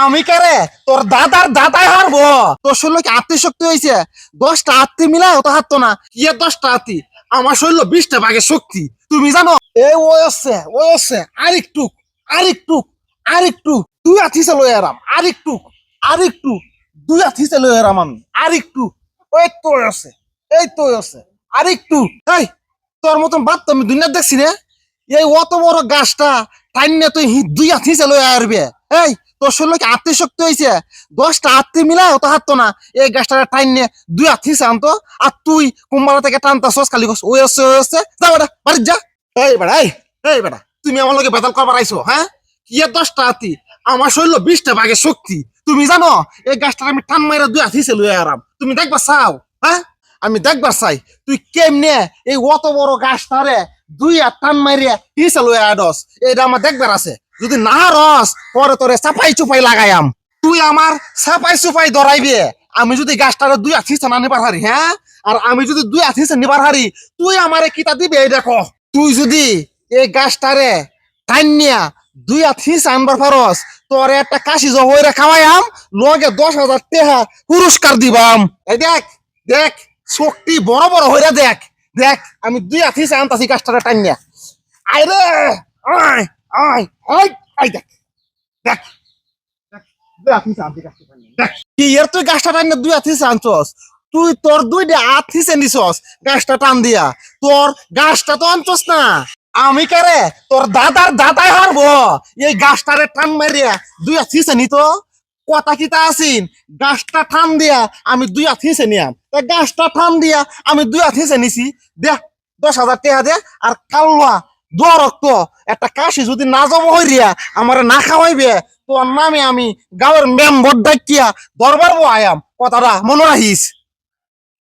আমি কারে? তোর দাদার দাদাই হারবো। তোর শরীর কি আত্মীয় শক্তি হয়েছে দশটা আত্মীয় মিলাও তো হারতো না। কি দশটা আত্মী আমার শরীর বিশটা ভাগের শক্তি। তুমি জানো? এই ওই হচ্ছে ওই হচ্ছে আরেকটু আরেকটু আরেকটু দুই আথিসে লই আরাম। আরেকটু আরেকটু দুই আথিসে লই আরাম আমি। আরেকটু ওই তো আছে এই তো আছে আরেকটু এই তোর মতন বাদ তো আমি দুনিয়া দেখছি রে এই অত বড় গাছটা টাইনে তুই দুই আথিসে লই আরবে। এই, তোর শরীর কি আত্মীয় শক্তি হয়েছে দশটা আত্মীয় মিলাও তো হাত না। এই গাছটা টাইনে দুই আথিসে আনতো। আর তুই কুম্বালা থেকে টানতা সস খালি গছ ওই হচ্ছে ওই হচ্ছে। যা বেটা, বাড়ি যা। এই বেটা, এই এই বেটা, তুমি আমার লগে বেতাল করবার আইছো হ্যাঁ? কি দশটা হাতি আমার শরীর বিশটা ভাগের শক্তি। তুমি জানো, এই গাছটা আমি টান মাইরা দুই হাতিছে লই আরাম তুমি দেখবা চাও হ্যাঁ? আমি দেখবার চাই, তুই কেমনে এই অত বড় গাছটারে দুই হাত টান মারিয়া হিসে লই আডস এটা আমার দেখবার আছে। যদি না রস, পরে তোরে চাপাই চুপাই লাগাইয়াম। তুই আমার চাপাই চুপাই ধরাইবে। আমি যদি গাছটারে দুই হাত হিসে না নিবার হারি হ্যাঁ? আর আমি যদি দুই হিসে নিবার হারি, তুই আমারে কিতা দিবে এই দেখো? তুই যদি এই গাছটারে টাইনিয়া দুই হিসে আনবার পারস, তোর একটা কাশি জহরে খাওয়াইয়াম, লগে দশ হাজার টেহা পুরস্কার দিবাম। এই দেখ দেখ, শক্তি বড় বড় হইরা দেখ। দেখ, আমি দুই হিসে আনতাছি গাছটারে টাইনিয়া। আয় রে আয়। আয় আয় আয় দেখ দেখ দেখ, দেখ। কি এর তুই গাছটা দুই আনছস। তুই তোর দুইটা গাছটা টান দিয়া। তোর গাছটা তো আনছস না। আমি কারে? তোর দাদার দাদাই হারবো। এই গাছটারে টান মারিয়া দুই হাত হিসে নিত। কথা কিতা আসিন গাছটা টান দিয়া আমি দুই হাত হিসে নিয়াম। তা গাছটা টান দিয়া আমি দুই হাত হিসে নিছি। দে দশ হাজার টাকা দে আর কাল্লা দোয়া রক্ত। একটা কাশি যদি না জব হইরিয়া আমার না খাওয়াইবে, তোর নামে আমি গাঁয়ের মেম্বর ডাকিয়া দরবার আয়াম। কথাটা মনে রাখিস।